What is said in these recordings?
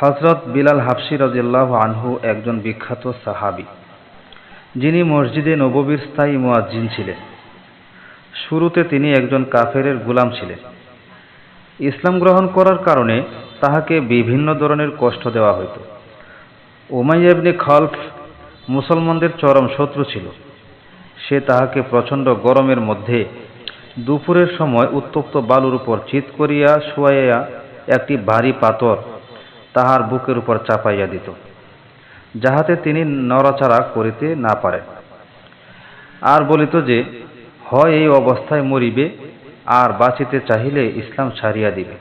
হজরত বিলাল হাফসি রাজিয়াল্লাহ আনহু একজন বিখ্যাত সাহাবি। যিনি মসজিদে নববীর স্থায়ী মুয়াজ্জিন ছিলেন। শুরুতে তিনি একজন কাফেরের গুলাম ছিলেন। ইসলাম গ্রহণ করার কারণে তাহাকে বিভিন্ন ধরনের কষ্ট দেওয়া হইত। উমাইয়া ইবনে খলফ মুসলমানদের চরম শত্রু ছিল। সে তাহাকে প্রচণ্ড গরমের মধ্যে দুপুরের সময় উত্তপ্ত বালুর উপর চিত করিয়া শুয়াইয়া একটি ভারী পাথর তাহার বুকের উপর চাপাইয়া দিত, যাহাতে তিনি নড়াচড়া করিতে না পারে। আর বলিত যে, হয় এই অবস্থায় মরিবে, আর বাঁচিতে চাহিলে ইসলাম ছাড়িয়া দিবে।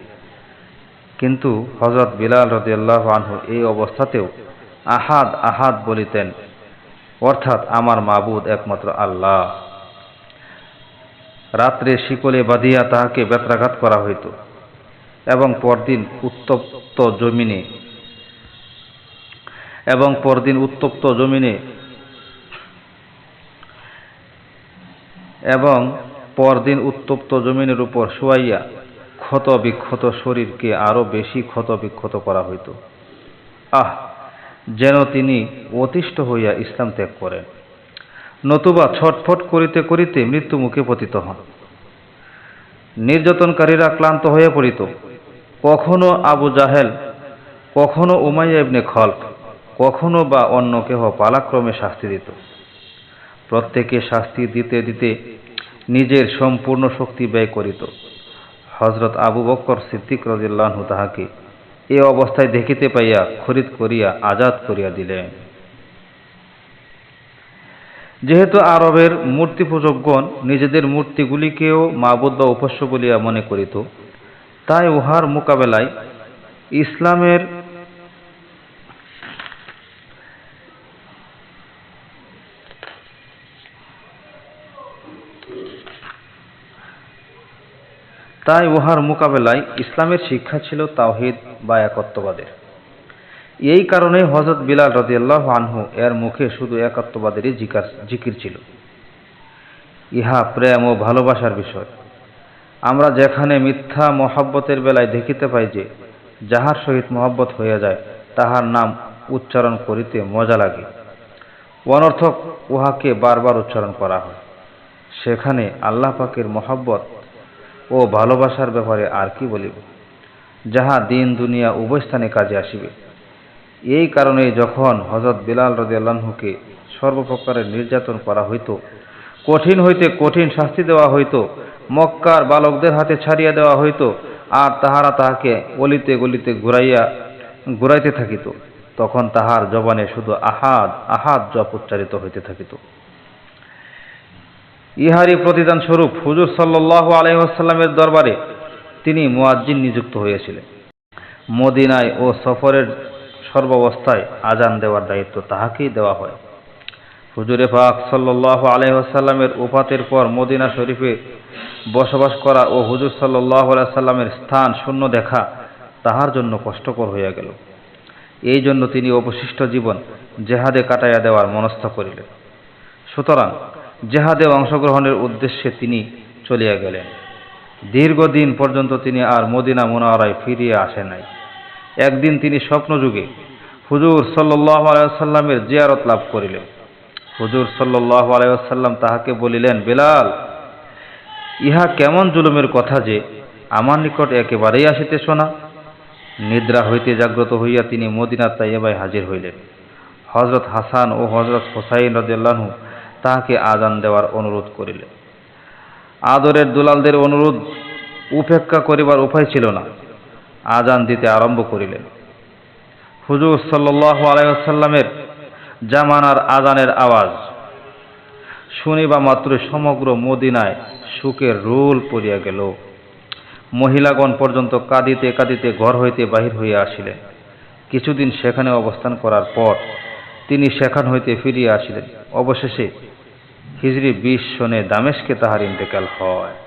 কিন্তু হজরত বিলাল রদিয়াল্লাহ আনহু এই অবস্থাতেও আহাদ আহাদ বলিতেন, অর্থাৎ আমার মাবুদ একমাত্র আল্লাহ। রাত্রে শিকলে বাঁধিয়া তাহাকে বেত্রাঘাত করা হইত। এবং পরদিন উত্তপ্ত জমিনে, এবং পরদিন উত্তপ্ত জমিনে, এবং পরদিন উত্তপ্ত জমিনের উপর শুয়াইয়া ক্ষত বিক্ষত শরীরকে আরও বেশি ক্ষত বিক্ষত করা হইত। আহ, যেন তিনি অতিষ্ঠ হইয়া ইসলাম ত্যাগ করেন। নতুবা ছটফট করিতে করিতে মৃত্যু মুখে পতিত হন। নির্যাতনকারীরা ক্লান্ত হয়ে পড়িত। কখনো আবু জাহেল, কখনো উমাইয়া ইবনে খলফ কখনো বা অন্য কেহ পালাক্রমে শাস্তি দিত। প্রত্যেকে শাস্তি দিতে দিতে নিজের সম্পূর্ণ শক্তি ব্যয় করিত। হজরত আবু বক্কর সিদ্দিক রাজিল্লাহু তাহাকে এ অবস্থায় দেখিতে পাইয়া, খরিদ করিয়া, আজাদ করিয়া দিলেন। যেহেতু আরবের মূর্তি পূজকগণ নিজেদের মূর্তিগুলিকেও মাবুদ বা উপাস্য বলিয়া মনে করিত তাই উহার মোকাবেলায় ইসলামের তাই উহার মোকাবেলায় ইসলামের শিক্ষা ছিল তাওহিদ বা একত্ববাদের। এই কারণে হজরত বিলাল রদিয়াল্লাহ আনহু এর মুখে শুধু একাত্মবাদেরই জিকার জিকির ছিল। ইহা প্রেম ও ভালোবাসার বিষয়। আমরা যেখানে মিথ্যা মহাব্বতের বেলায় দেখিতে পাই যে, যাহার সহিত মহব্বত হইয়া যায়, তাহার নাম উচ্চারণ করিতে মজা লাগে। অনর্থক উহাকে বারবার উচ্চারণ করা হয়। সেখানে আল্লাহ পাকের মহাব্বত ও ভালোবাসার ব্যাপারে আর কি বলিব? যাহা দিন, দুনিয়া, উভয় স্থানে কাজে আসিবে। এই কারণে যখন হজরত বিলাল রদিয়াল্লাহুকে সর্বপ্রকারের নির্যাতন করা হইত কঠিন হইতে কঠিন শাস্তি দেওয়া হইত। মক্কার বালকদের হাতে ছাড়িয়া দেওয়া হইত আর তাহারা তাহাকে গলিতে গলিতে ঘুরাইয়া, ঘুরাইতে থাকিত। তখন তাহার জবানে শুধু আহাদ আহাদ জপ উচ্চারিত হইতে থাকিত। ইহারই প্রতিদান স্বরূপ হুজুর সাল্লাহ আলহিহাস্লামের দরবারে তিনি মুয়াজ্জিন নিযুক্ত হয়েছিলেন মদিনায় ও সফরের সর্বাবস্থায় আজান দেওয়ার দায়িত্ব তাহাকেই দেওয়া হয়। হুজুরে পাক সাল্লাহ আলহিহাস্লামের উপাতের পর মদিনা শরীফে বসবাস করা ও হুজুর সাল্লাহ সাল্লামের স্থান শূন্য দেখা তাহার জন্য কষ্টকর হইয়া গেল। এই জন্য তিনি অবশিষ্ট জীবন জেহাদে কাটাইয়া দেওয়ার মনস্থ করিলেন। সুতরাং জেহাদে অংশগ্রহণের উদ্দেশ্যে তিনি চলিয়া গেলেন। দীর্ঘদিন পর্যন্ত তিনি আর মদিনা মোনারায় ফিরিয়া আসে নাই। একদিন তিনি স্বপ্নযুগে হুজুর সাল্লাহ আলাইসাল্লামের জিয়ারত লাভ করিলেন। হুজুর সাল্লাহ আলাইসাল্লাম তাহাকে বলিলেন, বেলাল, ইহা কেমন জুলুমের কথা যে আমার নিকট একেবারেই আসিতেছ না? নিদ্রা হইতে জাগ্রত হইয়া তিনি মদিনার তাইয়াবায় হাজির হইলেন। হজরত হাসান ও হজরত হোসাইন রদিয়াল্লাহু তাহাকে আজান দেওয়ার অনুরোধ করিলেন। আদরের দুলালদের অনুরোধ উপেক্ষা করিবার উপায় ছিল না। আজান দিতে আরম্ভ করিলেন। হুজুর সাল্লাহ আলাইসাল্লামের জামানার আজানের আওয়াজ। শুনিবা মাত্র সমগ্র মদিনায় সুখের রোল পড়িয়া গেল। মহিলাগণ পর্যন্ত কাঁদিতে কাঁদিতে ঘর হইতে বাহির হইয়া আসিলেন। কিছুদিন সেখানে অবস্থান করার পর তিনি সেখান হইতে ফিরিয়া আসিলেন। অবশেষে হিজরি বিশ সনে দামেশকে তাহার ইন্তেকাল হয়।